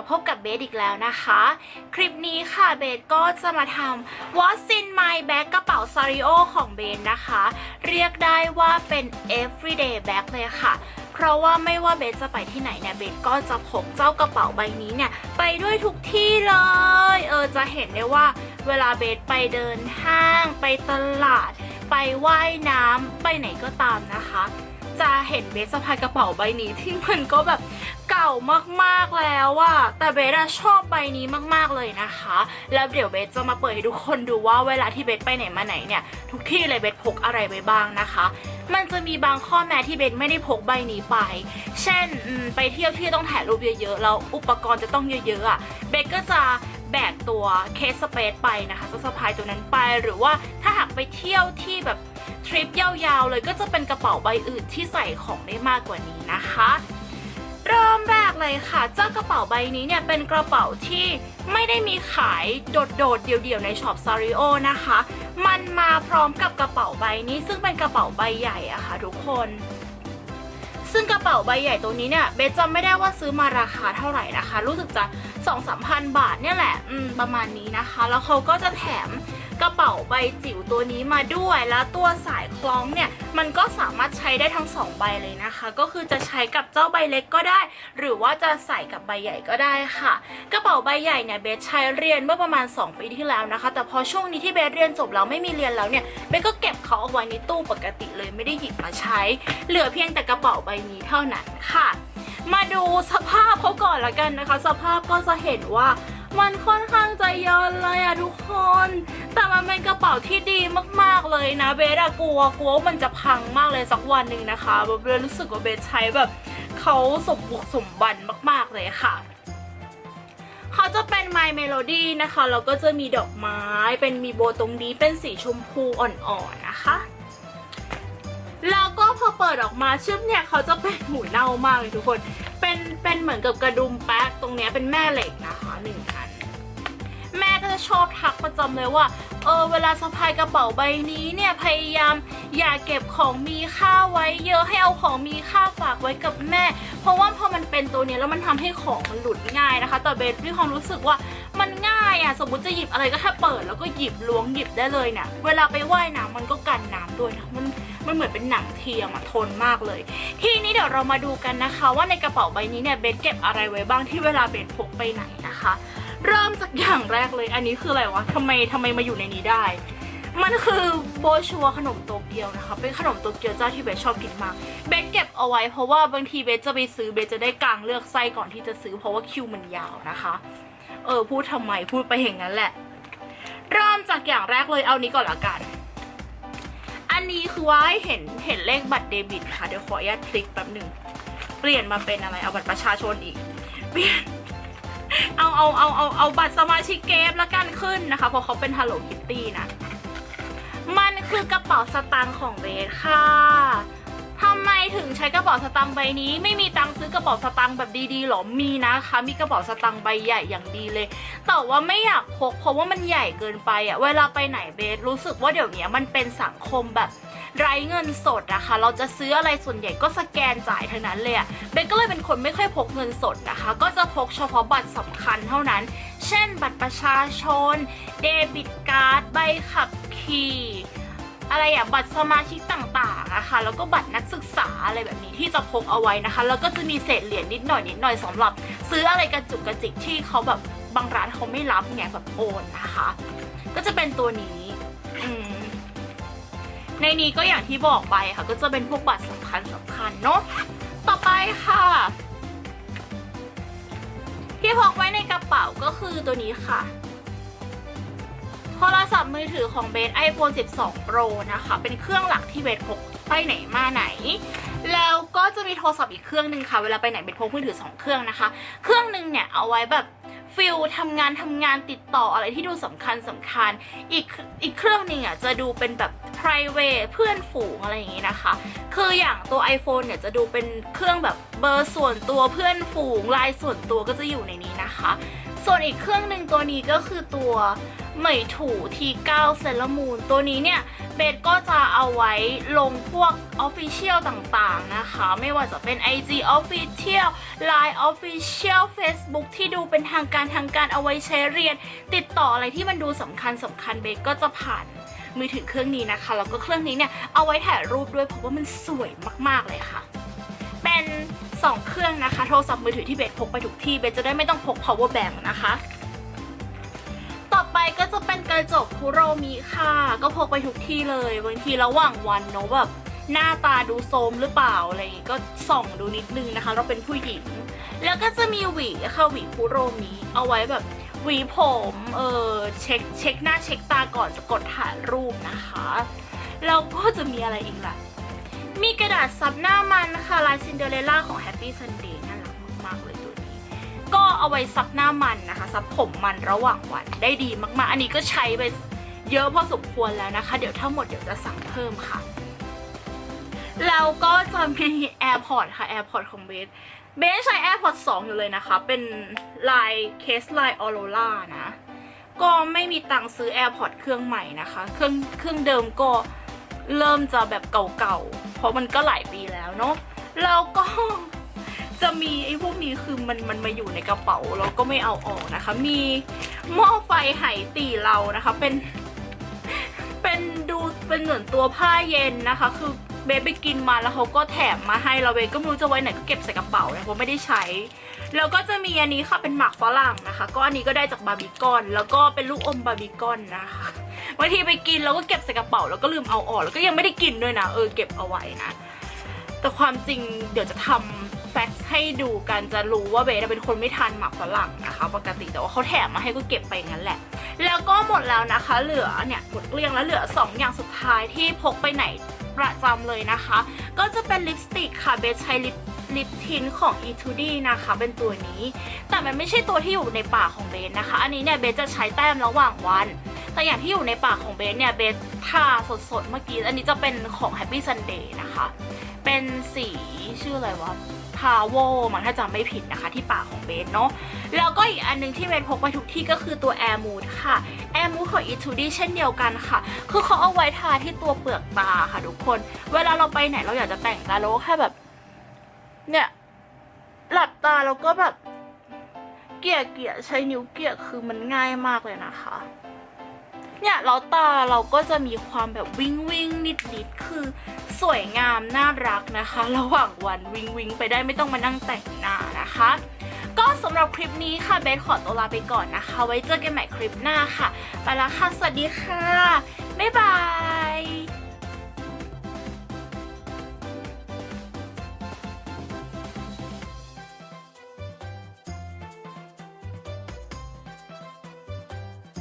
มาพบกับเบสอีกแล้วนะคะ คลิปนี้ค่ะเบสก็จะมาทำ What's in my bag กระเป๋าซาริโอของเบสนะคะ เรียกได้ว่าเป็น everyday bag เลยค่ะ เพราะว่าไม่ว่าเบสจะไปที่ไหนเนี่ยเบสก็จะพกเจ้ากระเป๋าใบนี้เนี่ย ไปด้วยทุกที่เลย เออจะเห็นได้ว่าเวลาเบสไปเดินห้าง ไปตลาด ไปว่ายน้ำไปไหนก็ตามนะคะ จะเห็นเบสสะพายกระเป๋าใบนี้ที่มันก็แบบเก่ามากๆแล้วอะแต่เบสชอบใบนี้มากๆเลยนะคะ แล้วเดี๋ยวเบสจะมาเปิดให้ทุกคนดูว่าเวลาที่เบสไปไหนมาไหนเนี่ย ทุกที่เลยเบสพกอะไรไปบ้างนะคะ มันจะมีบางข้อแม้ที่เบสไม่ได้พกใบนี้ไป เช่นไปเที่ยวที่ต้องถ่ายรูปเยอะๆแล้วอุปกรณ์จะต้องเยอะๆอะเบสก็จะแบกตัวเคสสเปซไปนะคะสะพายตัวนั้นไปหรือว่าถ้าหากไปเที่ยวที่แบบ ทริปยาวๆเลยก็จะเป็นกระเป๋าใบอื่นที่ใส่ของได้มากกว่านี้นะคะ เริ่มแรกเลยค่ะ เจ้ากระเป๋าใบนี้เนี่ยเป็นกระเป๋าที่ไม่ได้มีขายโดดๆ เดี่ยวๆ ในช็อปซาริโอนะคะ มันมาพร้อมกับกระเป๋าใบนี้ ซึ่งเป็นกระเป๋าใบใหญ่อะค่ะทุกคน ซึ่งกระเป๋าใบใหญ่ตัวนี้เนี่ยเบสจำไม่ได้ว่าซื้อมาราคาเท่าไหร่นะคะ รู้สึกจะ2 3 0 0 0บาทเนี่ยแหละประมาณนี้นะคะ แล้วเขาก็จะแถม กระเป๋าใบจิ๋วตัวนี้มาด้วย แล้วตัวสายคล้องเนี่ยมันก็สามารถใช้ได้ทั้งสองใบเลยนะคะ ก็คือจะใช้กับเจ้าใบเล็กก็ได้ หรือว่าจะใส่กับใบใหญ่ก็ได้ค่ะ กระเป๋าใบใหญ่เนี่ยเบสใช้เรียนเมื่อประมาณ 2 ปีที่แล้วนะคะ แต่พอช่วงนี้ที่เบสเรียนจบแล้วไม่มีเรียนแล้วเนี่ยเบสก็เก็บเขาเอาไว้ในตู้ปกติเลยไม่ได้หยิบมาใช้ เหลือเพียงแต่กระเป๋าใบนี้เท่านั้นค่ะ มาดูสภาพเขาก่อนละกันนะคะ สภาพก็จะเห็นว่า มันค่อนข้างจะเยินเลยอะทุกคน แต่มันเป็นกระเป๋าที่ดีมากๆเลยนะเบสอะกลัวกลัวว่ามันจะพังมากเลยสักวันหนึ่งนะคะเบสรู้สึกว่าเบสใช้แบบเขาสมบุกสมบันมากๆเลยค่ะเขาจะเป็น My Melody นะคะแล้วก็จะมีดอกไม้เป็นมีโบตรงนี้เป็นสีชมพูอ่อนๆนะคะ แล้วก็พอเปิดออกมาชึบเนี่ยเขาจะเป็นหมูเน่ามากเลยทุกคน เป็นเป็นเหมือนกับกระดุมแป๊กตรงเนี้ยเป็นแม่เหล็กนะคะหนึ่งอัน แม่ก็จะชอบทักประจำเลยว่า เออเวลาสะพายกระเป๋าใบนี้เนี่ยพยายามอย่าเก็บของมีค่าไว้เยอะให้เอาของมีค่าฝากไว้กับแม่ เพราะว่าพอมันเป็นตัวเนี้ยแล้วมันทำให้ของมันหลุดง่ายนะคะ แต่เบสมีความรู้สึกว่ามันง่ายอะสมมติจะหยิบอะไรก็แค่เปิด แล้วก็หยิบล้วงหยิบได้เลยเนี่ยเวลาไปว่ายน้ำมันก็กันน้ำด้วยนะมัน มันเหมือนเป็นหนังเทียมอะทนมากเลย ทีนี้เดี๋ยวเรามาดูกันนะคะ ว่าในกระเป๋าใบนี้เนี่ยเบสเก็บอะไรไว้บ้างที่เวลาเบสพกไปไหนนะคะ เริ่มจากอย่างแรกเลย อันนี้คืออะไรวะทำไมทำไมมาอยู่ในนี้ได้ มันคือโบชัวขนมโตเกียวนะคะ เป็นขนมโตเกียวเจ้าที่เบสชอบกินมากเบสเก็บเอาไว้เพราะว่าบางทีเบสจะไปซื้อเบสจะได้กางเลือกไส้ก่อนที่จะซื้อเพราะว่าคิวมันยาวนะคะ เออพูดทำไมพูดไปอย่างนั้นแหละ เริ่มจากอย่างแรกเลยเอานี้ก่อนละกัน นนี้คือว่าเห็นเห็นเลขบัตรเดบิตค่ะเดี๋ยวขออนุญาตคลิกแป๊บหนึ่งเปลี่ยนมาเป็นอะไรเอาบัตรประชาชนอีกเปลี่ยนเอาเอาเอาเอาเอาบัตรสมาชิกเกมละกันขึ้นนะคะเพราะเขาเป็น Hello Kitty นะ มันคือกระเป๋าสตางค์ของเบสค่ะ ทำไมถึงใช้กระเป๋าสตางค์ใบนี้ ไม่มีตังค์ซื้อกระเป๋าสตางค์แบบดีๆหรอมีนะคะ มีกระเป๋าสตางค์ใบใหญ่อย่างดีเลย แต่ว่าไม่อยากพกเพราะว่ามันใหญ่เกินไปอะเวลาไปไหนเบสรู้สึกว่าเดี๋ยวนี้มันเป็นสังคมแบบไร้เงินสดอะค่ะเราจะซื้ออะไรส่วนใหญ่ก็สแกนจ่ายทั้งนั้นเลยอะเบนก็เลยเป็นคนไม่ค่อยพกเงินสดนะคะ ก็จะพกเฉพาะบัตรสำคัญเท่านั้น เช่น บัตรประชาชน เดบิตการ์ดใบขับขี่ อะไรอะบัตรสมาชิกต่างๆอะคะแล้วก็บัตรนักศึกษาอะไรแบบนี้ที่จะพกเอาไว้นะคะ แล้วก็จะมีเศษเหรียญนิดหน่อยนิดหน่อยสำหรับ ซื้ออะไรกระจุกกระจิกที่เขาแบบบางร้านเขาไม่รับไงแบบโอนนะคะ ก็จะเป็นตัวนี้ในนี้ก็อย่างที่บอกไปค่ะ ก็จะเป็นพวกบัตรสำคัญสำคัญเนาะต่อไปค่ะ ที่พกไว้ในกระเป๋าก็คือตัวนี้ค่ะ โทรศัพท์มือถือของเบส iPhone 12 Pro นะคะ เป็นเครื่องหลักที่เบสพกไปไหนมาไหน แล้วก็จะมีโทรศัพท์อีกเครื่องหนึ่งค่ะ เวลาไปไหนเบสพกมือถือ 2 เครื่องนะคะ เครื่องหนึ่งเนี่ยเอาไว้แบบฟิลทำงานทำงานติดต่ออะไรที่ดูสำคัญสำคัญ อีกอีกเครื่องหนึ่งอะจะดูเป็นแบบ private เพื่อนฝูงอะไรอย่างงี้นะคะ คืออย่างตัว iPhone เนี่ยจะดูเป็นเครื่องแบบเบอร์ส่วนตัวเพื่อนฝูงไลน์ส่วนตัวก็จะอยู่ในนี้นะคะ ส่วนอีกเครื่องหนึ่งตัวนี้ก็คือตัวเหมยถู T9 เซเลมูนตัวนี้เนี่ยเบสก็จะเอาไว้ลงพวก Official ต่างๆนะคะ ไม่ว่าจะเป็น IG Official Line Official Facebook ที่ดูเป็นทางการทางการเอาไว้ใช้เรียน ติดต่ออะไรที่มันดูสำคัญสำคัญเบสก็จะผ่าน มือถือเครื่องนี้นะคะแล้วก็เครื่องนี้เนี่ยเอาไว้ถ่ายรูปด้วยเพราะว่ามันสวยมากๆเลยค่ะ เป็น2เครื่องนะคะโทรศัพท์มือถือที่เบสพกไปทุกที่เบสจะได้ไม่ต้องพก power bank นะคะ ต่อไปก็จะเป็นกระจกคุโรมิค่ะ ก็พกไปทุกที่เลยบางทีระหว่างวันเนอะแบบหน้าตาดูโทรมหรือเปล่าอะไรอย่างงี้ก็ส่องดูนิดนึงนะคะ เราเป็นผู้หญิง แล้วก็จะมีหวีค่ะหวีคุโรมิเอาไว้แบบ หวีผมเออเช็คเช็คหน้าเช็คตาก่อนจะกดถ่ายรูปนะคะแล้วก็จะมีอะไรอีกล่ะ มีกระดาษซับหน้ามันค่ะลายซินเดอเรลล่าของ Happy Sunday น่ารักมากๆเลยตัวนี้ ก็เอาไว้ซับหน้ามันนะคะ ซับผมมันระหว่างวันได้ดีมากๆ อันนี้ก็ใช้ไปเยอะพอสมควรแล้วนะคะ เดี๋ยวทั้งหมดเดี๋ยวจะสั่งเพิ่มค่ะแล้วก็จะมี AirPod ค่ะ AirPod ของเบส เบสใช้ AirPod 2อยู่เลยนะคะ เป็นลายเคสลาย Aurora นะ ก็ไม่มีตังค์ซื้อ AirPod เครื่องใหม่นะคะ เครื่องเครื่องเดิมก็เริ่มจะแบบเก่าๆ เพราะมันก็หลายปีแล้วเนาะแล้วก็จะมีไอ้พวกนี้คือมันมันมาอยู่ในกระเป๋าแล้วก็ไม่เอาออกนะคะ มีหม้อไฟไหตีเรานะคะ เป็น เป็นดูเป็นเหมือนตัวผ้าเย็นนะคะ คือ เบสไปกินมาแล้วเขาก็แถมมาให้เราเบสก็ไม่รู้จะไว้ไหนก็เก็บใส่กระเป๋านะเพราะไม่ได้ใช้ แล้วก็จะมีอันนี้ค่ะเป็นหมักฝรั่งนะคะ ก็อันนี้ก็ได้จากบาร์บีคอน แล้วก็เป็นลูกอมบาร์บีคอนนะคะบางทีไปกินแล้วก็เก็บใส่กระเป๋าแล้วก็ลืมเอาออกแล้วก็ยังไม่ได้กินด้วยนะเออเก็บเอาไว้นะ แต่ความจริงเดี๋ยวจะทำแฟกซ์ให้ดูกันจะรู้ว่าเบสเป็นคนไม่ทานหมักฝรั่งนะคะ ปกติแต่ว่าเขาแถมมาให้ก็เก็บไปงั้นแหละ แล้วก็หมดแล้วนะคะ เหลือเนี่ยหมดเกลี้ยงแล้วเหลือ 2 อย่างสุดท้ายที่พกไปไหน ประจำเลยนะคะ ก็จะเป็นลิปสติกค่ะเบสใช้ลิปลิปทินของ e 2 d นะคะ เป็นตัวนี้ แต่มันไม่ใช่ตัวที่อยู่ในปากของเบสนะคะ อันนี้เนี่ยเบสจะใช้แต้มระหว่างวัน แต่อย่างที่อยู่ในปากของเบสเนี่ยเบสทาสดๆเมื่อกี้ อันนี้จะเป็นของ Happy Sunday นะคะ เป็นสีชื่ออะไรวะ พาโวมันถ้าจำไม่ผิดนะคะ ที่ปากของเบสเนาะแล้วก็อีกอันหนึงที่เบสพกไปทุกที่ก็คือตัว Air Mood ค่ะ Air Mood ของ e 2 d เช่นเดียวกันค่ะ คือเขาเอาไว้ทาที่ตัวเปลือกตาค่ะทุกคน เวลาเราไปไหนเราอยากจะแต่งตาเราก็แค่แบบ เนี่ย หลับตาแล้วก็แบบ เกลี่ยเกลี่ยใช้นิ้วเกลี่ยคือมันง่ายมากเลยนะคะ เนี่ยแล้วตาเราก็จะมีความแบบวิงวิงนิดนิดๆคือสวยงามน่ารักนะคะ ระหว่างวันวิงวิงไปได้ไม่ต้องมานั่งแต่งหน้านะคะ ก็สำหรับคลิปนี้ค่ะเบสขอตัวลาไปก่อนนะคะ ไว้เจอกันใหม่คลิปหน้าค่ะ ไปละค่ะ สวัสดีค่ะ บ๊ายบาย